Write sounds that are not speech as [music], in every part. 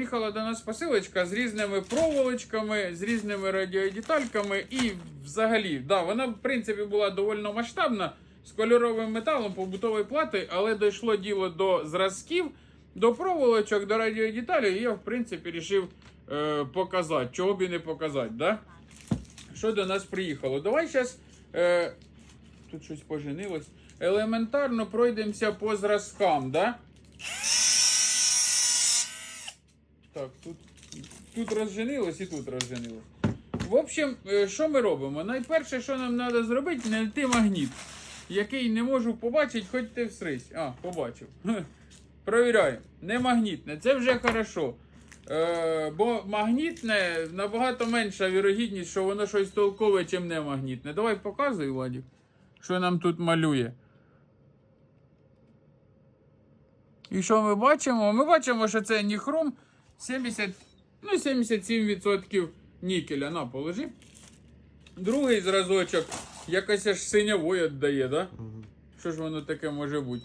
Приїхала до нас посилочка з різними проволочками, з різними радіодетальками і взагалі, да, вона в принципі була доволі масштабна з кольоровим металом, побутової плати, але дійшло діло до зразків, до проволочок, до радіодеталей, і я в принципі вирішив е, показати, чого б і не показати. Да? Що до нас приїхало? Давай зараз. Е, тут щось поженилось. Елементарно пройдемося по зразкам, да? Так, тут, тут розженилось і тут розженилось. В общем, е, що ми робимо? Найперше, що нам треба зробити, знайти магніт, який не можу побачити, хоч ти всрись. А, побачив. Хе. Провіряємо. Не магнітне, це вже хорошо. Е, бо магнітне набагато менша вірогідність, що воно щось толкове, чим не магнітне. Давай показуй, Владик, що нам тут малює. І що ми бачимо? Ми бачимо, що це ніхром 70, ну, 77% нікеля. На, положи. Другий зразочок якось аж синявою віддає, да? Що ж воно таке може бути?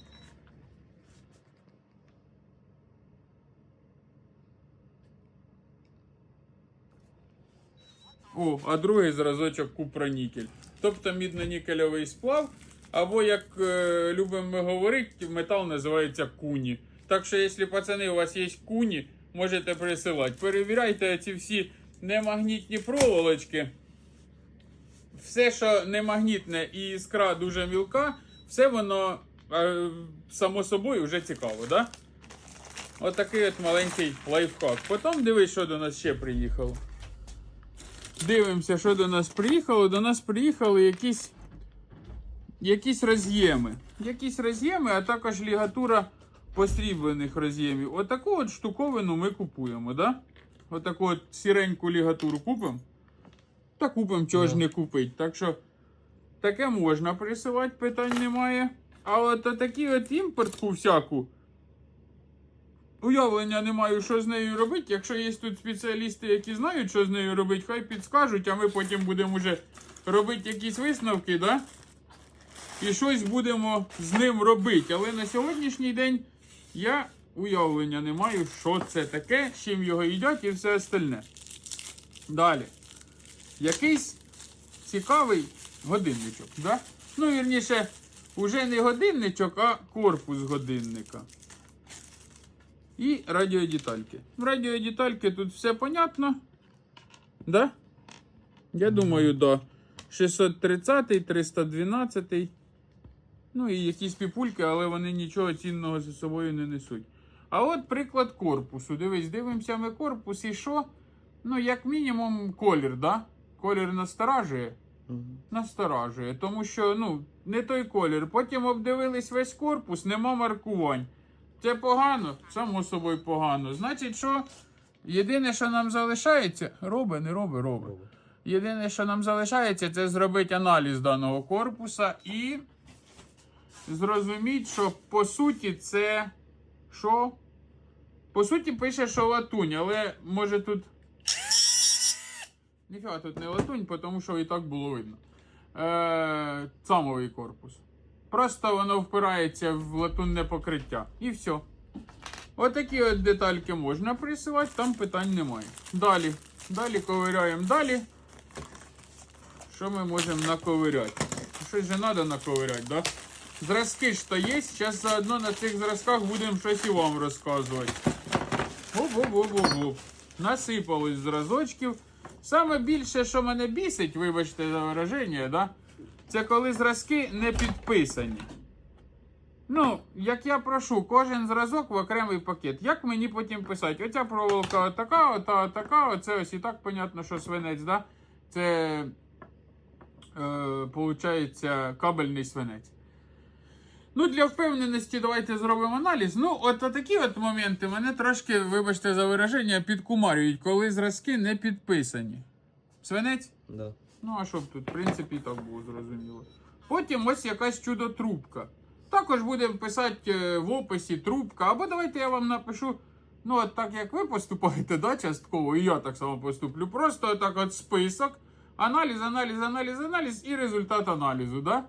О, а другий зразочок купронікель. Тобто мідно-нікельовий сплав, або, як е, любимо говорити, метал називається куні. Так що, якщо пацани, у вас є куні, можете присилати. Перевіряйте ці всі немагнітні проволочки. Все, що немагнітне і іскра дуже мілка, все воно е, само собою вже цікаво, да? Отакий от маленький лайфхак. Потім дивись, що до нас ще приїхало. Дивимося, що до нас приїхало. До нас приїхали якісь, якісь роз'єми. Якісь роз'єми, а також лігатура посріблених роз'ємів. Отаку от штуковину ми купуємо, да? Отаку от сіреньку лігатуру купимо. Та купимо, чого ж не купить. Так що таке можна присилати, питань немає. А от такі от імпортку всяку. Уявлення не маю, що з нею робити. Якщо є тут спеціалісти, які знають, що з нею робити, хай підскажуть, а ми потім будемо вже робити якісь висновки, да? І щось будемо з ним робити. Але на сьогоднішній день я уявлення не маю, що це таке, з чим його їдять і все остальне. Далі. Якийсь цікавий годинничок, да? Ну, вірніше, уже не годинничок, а корпус годинника. І радіодетальки. В радіодетальки тут все понятно. Да? Я думаю, да. 630, 312. Ну і якісь піпульки, але вони нічого цінного за собою не несуть. А от приклад корпусу. Дивись, дивимося ми корпус і що? Ну, як мінімум, колір, да? Колір насторажує. Насторажує, тому що ну, не той колір. Потім обдивились весь корпус, нема маркувань. Це погано, само собою погано. Значить, що єдине, що нам залишається, роби, не роби, роби. Єдине, що нам залишається, це зробити аналіз даного корпуса і зрозуміти, що по суті це що? По суті, пише, що латунь, але може тут. Ніфіга тут не латунь, тому що і так було видно. Е, корпус. Просто воно впирається в латунне покриття. І все. Отакі от детальки можна присилати, там питань немає. Далі. Далі ковиряємо далі. Що ми можемо наковиряти? Щось же треба наковиряти, да? Зразки то є. Зараз заодно на цих зразках будемо щось і вам розказувати. Оп-оп-оп-оп-оп. Насипалось зразочків. Саме більше, що мене бісить, вибачте за вираження, да? це коли зразки не підписані. Ну, як я прошу, кожен зразок в окремий пакет. Як мені потім писати? Оця проволока отака, ота отака, оце ось і так понятно, що свинець, да? Це, е, кабельний свинець. Ну, для впевненості давайте зробимо аналіз. Ну, от такі от моменти мене трошки, вибачте за вираження, підкумарюють, коли зразки не підписані. Свинець? Да. Ну, а що б тут, в принципі, так було зрозуміло. Потім ось якась чудо-трубка. Також будемо писати е, в описі трубка. Або давайте я вам напишу. Ну, от так як ви поступаєте, да, частково, і я так само поступлю. Просто отак от список. Аналіз, аналіз, аналіз, аналіз і результат аналізу, да?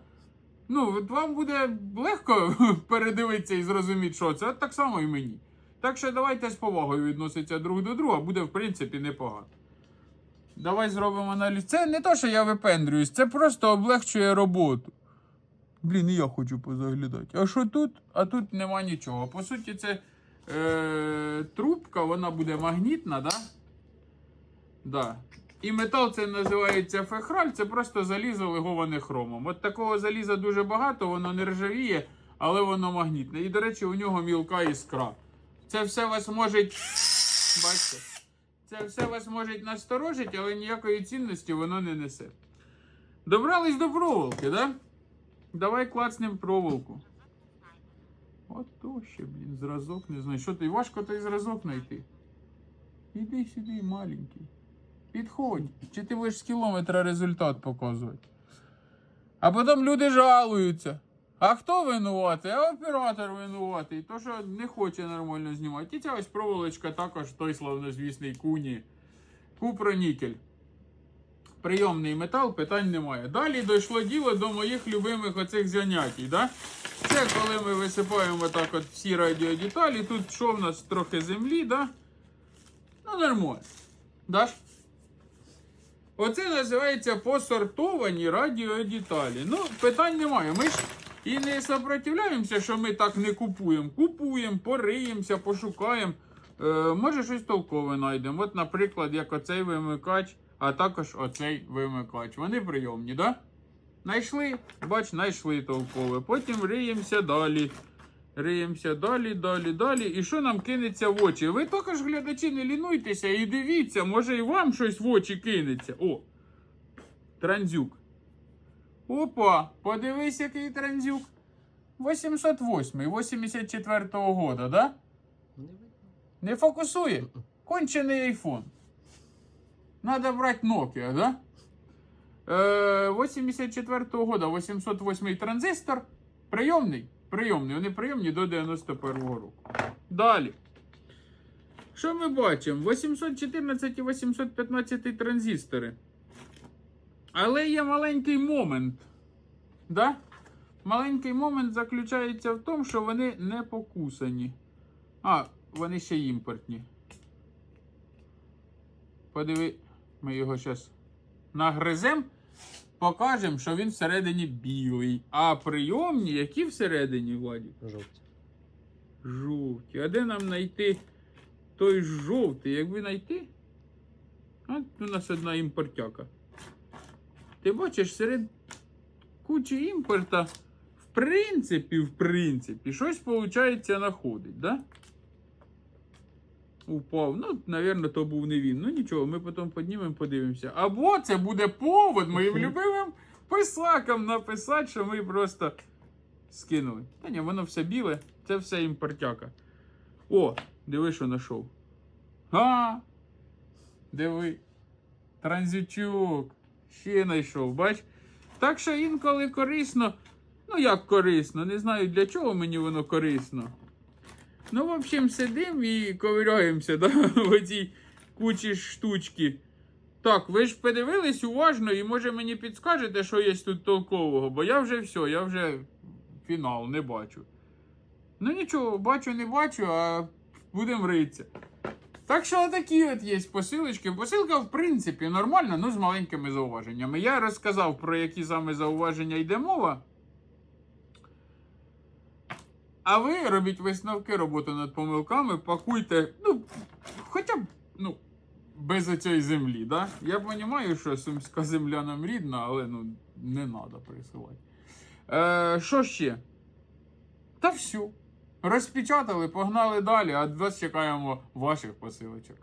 Ну, вам буде легко [laughs] передивитися і зрозуміти, що це. Так само і мені. Так що давайте з повагою відноситися друг до друга, буде в принципі непогано. Давай зробимо аналіз. Це не то, що я випендрююсь, це просто облегчує роботу. Блін, і я хочу позаглядати. А що тут? А тут нема нічого. По суті, це е, трубка, вона буде магнітна, да? Да. І метал це називається фехраль, це просто залізо леговане хромом. От такого заліза дуже багато, воно не ржавіє, але воно магнітне. І, до речі, у нього мілка іскра. Це все вас може. Бачите? Це все вас може насторожити, але ніякої цінності воно не несе. Добрались до проволоки, да? Давай клацнем проволоку. От ще, блін, зразок не знаю. Що ти важко той зразок знайти? Іди сюди, маленький. Підходь. Чи ти будеш з кілометра результат показувати? А потім люди жалуються. А хто винуватий? А оператор винуватий. То, що не хоче нормально знімати. І ця ось проволочка також той славнозвісний куні. Купронікель. Прийомний метал, питань немає. Далі дійшло діло до моїх любимих оцих занятій. Да? Це коли ми висипаємо так от всі радіодеталі. Тут що в нас трохи землі, да? Ну, нормально. Даш? Оце називається посортовані радіодеталі. Ну, питань немає. Ми ж і не сопротивляємося, що ми так не купуємо. Купуємо, пориємося, пошукаємо. Е, може щось толкове знайдемо. От, наприклад, як оцей вимикач, а також оцей вимикач. Вони прийомні, так? Да? Найшли, бач, знайшли толкове. Потім риємося далі. Риємося далі, далі, далі. І що нам кинеться в очі? Ви також, глядачі, не лінуйтеся і дивіться, може і вам щось в очі кинеться. О! Транзюк. Опа! Подивись, який транзюк. 808, 84-го года, да? Не фокусує. Кончений айфон. Надо брати Nokia, да? Е, 84-го года 808 транзистор. Прийомний. Прийомний. Вони прийомні до 91-го року. Далі. Що ми бачимо? 814 і 815 транзистори. Але є маленький момент. Да? Маленький момент заключається в тому, що вони не покусані. А, вони ще імпортні. Подиви, ми його зараз нагризем, покажемо, що він всередині білий. А прийомні, які всередині Владі? Жовті. Жовті. А де нам знайти той жовтий? Якби знайти? А у нас одна імпортяка. Ти бачиш, серед кучі імпорта, в принципі, в принципі, щось виходить знаходить, да? Упав. Ну, напевно, то був не він. Ну нічого, ми потім піднімемо, подивимося. Або це буде повод моїм любимим писакам написати, що ми просто скинули. Та ні, воно все біле, це все імпортяка. О, диви, що знайшов. А! Диви. Транзитчук. Ще знайшов, бач? Так що інколи корисно. Ну, як корисно, не знаю для чого мені воно корисно. Ну, в общем, сидимо і ковиряємося да, в цій кучі штучки. Так, ви ж подивились уважно і може мені підскажете, що є тут толкового, бо я вже все, я вже фінал не бачу. Ну нічого, бачу, не бачу, а будемо ритися. Так що такі от є посилочки. Посилка, в принципі, нормальна, ну з маленькими зауваженнями. Я розказав, про які саме зауваження йде мова. А ви робіть висновки, роботу над помилками, пакуйте, ну, хоча б, ну, без оцієї землі, да? Я розумію, що сумська земля нам рідна, але ну, не треба присилати. Е, що ще? Та все. Розпечатали, погнали далі, а вас чекаємо ваших посилочок.